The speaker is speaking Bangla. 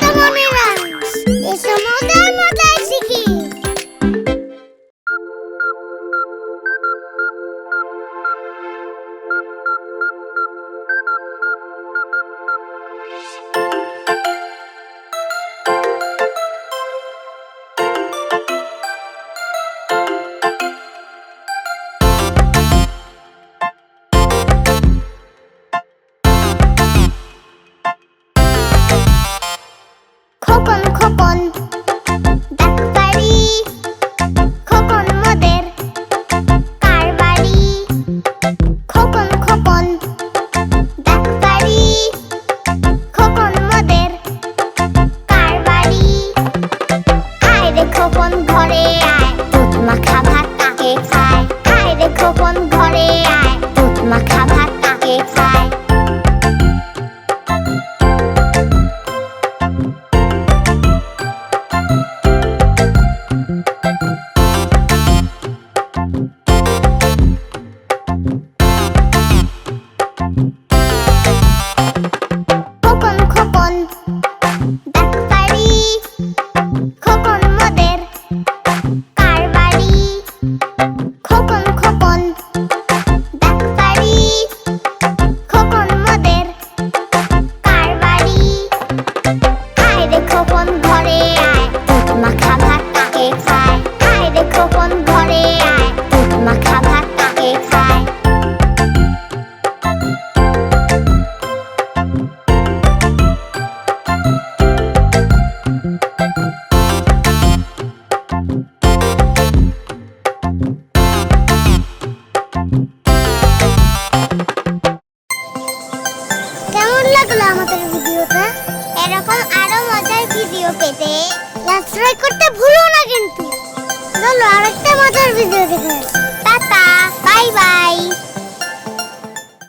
Moda Moda Moda Moda. ঘরে আয়। দুধ মাখা খোকন খোকন ডাকবাড়ি খোকন মোদের Thank you. সাবস্ক্রাইব করতে ভুলো না কিন্তু। চলো আরেকটা মজার ভিডিও দেখে